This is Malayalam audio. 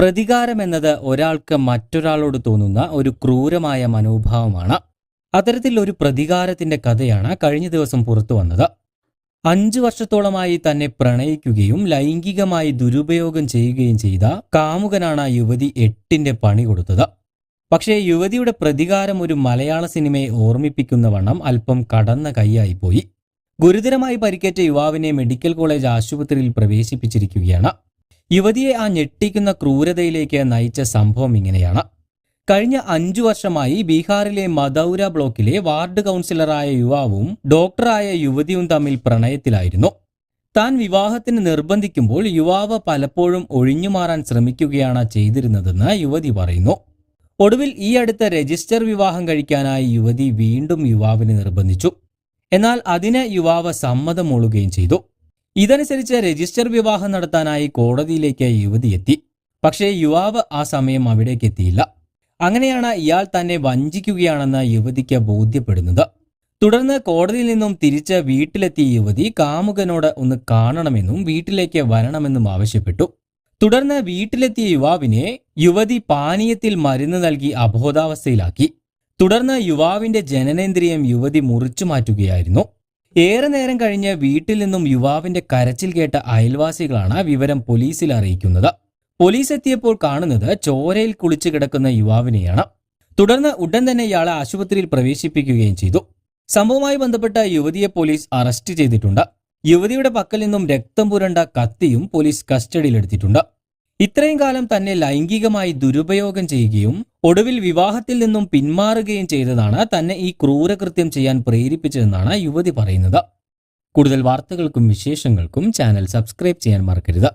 പ്രതികാരം എന്നത് ഒരാൾക്ക് മറ്റൊരാളോട് തോന്നുന്ന ഒരു ക്രൂരമായ മനോഭാവമാണ്. അത്തരത്തിൽ ഒരു പ്രതികാരത്തിന്റെ കഥയാണ് കഴിഞ്ഞ ദിവസം പുറത്തു വന്നത്. അഞ്ചു വർഷത്തോളമായി തന്നെ പ്രണയിക്കുകയും ലൈംഗികമായി ദുരുപയോഗം ചെയ്യുകയും ചെയ്ത കാമുകനാണ് യുവതി എട്ടിന്റെ പണി കൊടുത്തത്. പക്ഷേ യുവതിയുടെ പ്രതികാരം ഒരു മലയാള സിനിമയെ ഓർമ്മിപ്പിക്കുന്ന വണ്ണം അല്പം കടന്ന കൈയായിപ്പോയി ഗുരുതരമായി പരിക്കേറ്റ യുവാവിനെ മെഡിക്കൽ കോളേജ് ആശുപത്രിയിൽ പ്രവേശിപ്പിച്ചിരിക്കുകയാണ്. യുവതിയെ ആ ഞെട്ടിക്കുന്ന ക്രൂരതയിലേക്ക് നയിച്ച സംഭവം ഇങ്ങനെയാണ്. കഴിഞ്ഞ അഞ്ചു വർഷമായി ബീഹാറിലെ മദൌര ബ്ലോക്കിലെ വാർഡ് കൗൺസിലറായ യുവാവും ഡോക്ടറായ യുവതിയും തമ്മിൽ പ്രണയത്തിലായിരുന്നു. താൻ വിവാഹത്തിന് നിർബന്ധിക്കുമ്പോൾ യുവാവ് പലപ്പോഴും ഒഴിഞ്ഞുമാറാൻ ശ്രമിക്കുകയാണ് ചെയ്തിരുന്നതെന്ന് യുവതി പറയുന്നു. ഒടുവിൽ ഈ അടുത്ത രജിസ്റ്റർ വിവാഹം കഴിക്കാനായി യുവതി വീണ്ടും യുവാവിനെ നിർബന്ധിച്ചു. എന്നാൽ അതിന് യുവാവ് സമ്മതം മൂളുകയും ചെയ്തു. ഇതനുസരിച്ച് രജിസ്റ്റർ വിവാഹം നടത്താനായി കോടതിയിലേക്ക് യുവതി എത്തി. പക്ഷേ യുവാവ് ആ സമയം അവിടേക്ക് എത്തിയില്ല. അങ്ങനെയാണ് ഇയാൾ തന്നെ വഞ്ചിക്കുകയാണെന്ന് യുവതിക്ക് ബോധ്യപ്പെടുന്നത്. തുടർന്ന് കോടതിയിൽ നിന്നും തിരിച്ച് വീട്ടിലെത്തിയ യുവതി കാമുകനോട് ഒന്ന് കാണണമെന്നും വീട്ടിലേക്ക് വരണമെന്നും ആവശ്യപ്പെട്ടു. തുടർന്ന് വീട്ടിലെത്തിയ യുവാവിനെ യുവതി പാനീയത്തിൽ മരുന്ന് നൽകി അബോധാവസ്ഥയിലാക്കി. തുടർന്ന് യുവാവിന്റെ ജനനേന്ദ്രിയം യുവതി മുറിച്ചു മാറ്റുകയായിരുന്നു. ഏറെ നേരം കഴിഞ്ഞ് വീട്ടിൽ നിന്നും യുവാവിന്റെ കരച്ചിൽ കേട്ട അയൽവാസികളാണ് വിവരം പോലീസിൽ അറിയിക്കുന്നത്. പോലീസ് എത്തിയപ്പോൾ കാണുന്നത് ചോരയിൽ കുളിച്ചു കിടക്കുന്ന യുവാവിനെയാണ്. തുടർന്ന് ഉടൻ തന്നെ ഇയാളെ ആശുപത്രിയിൽ പ്രവേശിപ്പിക്കുകയും ചെയ്തു. സംഭവവുമായി ബന്ധപ്പെട്ട യുവതിയെ പോലീസ് അറസ്റ്റ് ചെയ്തിട്ടുണ്ട്. യുവതിയുടെ പക്കൽ നിന്നും രക്തം പുരണ്ട കത്തിയും പോലീസ് കസ്റ്റഡിയിലെടുത്തിട്ടുണ്ട്. ഇത്രയും കാലം തന്നെ ലൈംഗികമായി ദുരുപയോഗം ചെയ്യുകയും ഒടുവിൽ വിവാഹത്തിൽ നിന്നും പിന്മാറുകയും ചെയ്തതാണ് തന്നെ ഈ ക്രൂരകൃത്യം ചെയ്യാൻ പ്രേരിപ്പിച്ചതെന്നാണ് യുവതി പറയുന്നത്. കൂടുതൽ വാർത്തകൾക്കും വിശേഷങ്ങൾക്കും ചാനൽ സബ്സ്ക്രൈബ് ചെയ്യാൻ മറക്കരുത്.